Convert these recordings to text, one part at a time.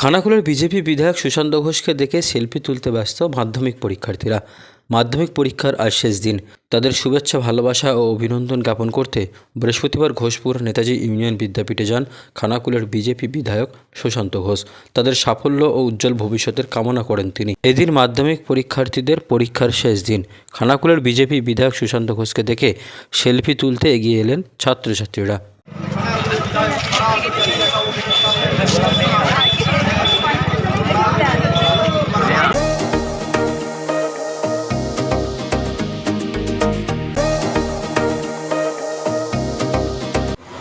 খানাকুলের BJP বিধায়ক সুশান্ত ঘোষকে দেখে সেলফি তুলতে ব্যস্ত মাধ্যমিক পরীক্ষার্থীরা। মাধ্যমিক পরীক্ষার আর শেষ দিন। তাদের শুভেচ্ছা, ভালোবাসা ও অভিনন্দন জ্ঞাপন করতে বৃহস্পতিবার ঘোষপুর নেতাজি ইউনিয়ন বিদ্যাপীঠে যান খানাকুলের বিজেপি বিধায়ক সুশান্ত ঘোষ। তাদের সাফল্য ও উজ্জ্বল ভবিষ্যতের কামনা করেন তিনি। এদিন মাধ্যমিক পরীক্ষার্থীদের পরীক্ষার শেষ দিন। খানাকুলের বিজেপি বিধায়ক সুশান্ত ঘোষকে দেখে সেলফি তুলতে এগিয়ে এলেন ছাত্রছাত্রীরা।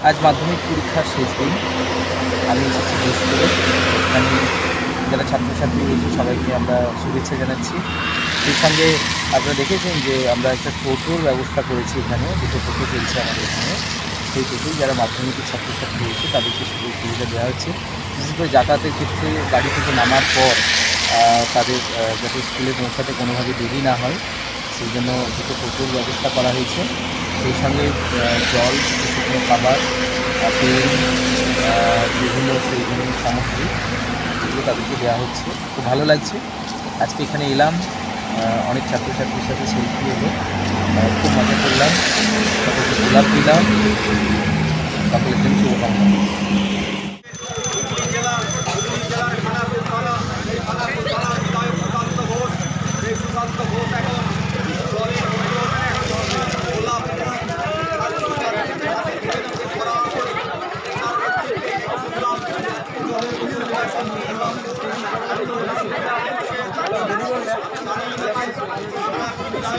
আজ মাধ্যমিক পরীক্ষার শেষ দিন। আমি এসেছি ঘোষপুরে এখানে যারা ছাত্রছাত্রী রয়েছে, সবাইকে আমরা শুভেচ্ছা জানাচ্ছি। সেই সঙ্গে আপনারা দেখেছেন যে আমরা একটা টোটোর ব্যবস্থা করেছি এখানে। দুটো টোটো চলছে আমাদের এখানে। সেই টোটোই যারা মাধ্যমিকের ছাত্রছাত্রী রয়েছে, তাদেরকে সুযোগ সুবিধা দেওয়া হচ্ছে। বিশেষ করে যাতায়াতের ক্ষেত্রে গাড়ি থেকে নামার পর তাদের যাতে স্কুলে পৌঁছাতে কোনোভাবে দেরি না হয়, সেই জন্য দুটো টোটোর ব্যবস্থা করা হয়েছে। সেই সঙ্গে জল শুকনো খাবার, আপেল বিভিন্ন প্রয়োজনীয় সামগ্রী এগুলো তাদেরকে দেওয়া হচ্ছে। খুব ভালো লাগছে। আজকে এখানে এলাম অনেক ছাত্রছাত্রীর সাথে সেলফি হলো। খুব মজা করলাম। সকলকে গোলাপ দিলাম। সকলের জন্য শুভকামনা।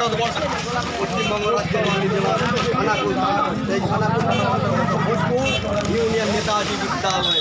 ভারতবর্ষ পশ্চিমবঙ্গ রাজ্য খানাকুল থানা। এই খানাকুল ইউনিয়ন নেতাজি বিদ্যালয়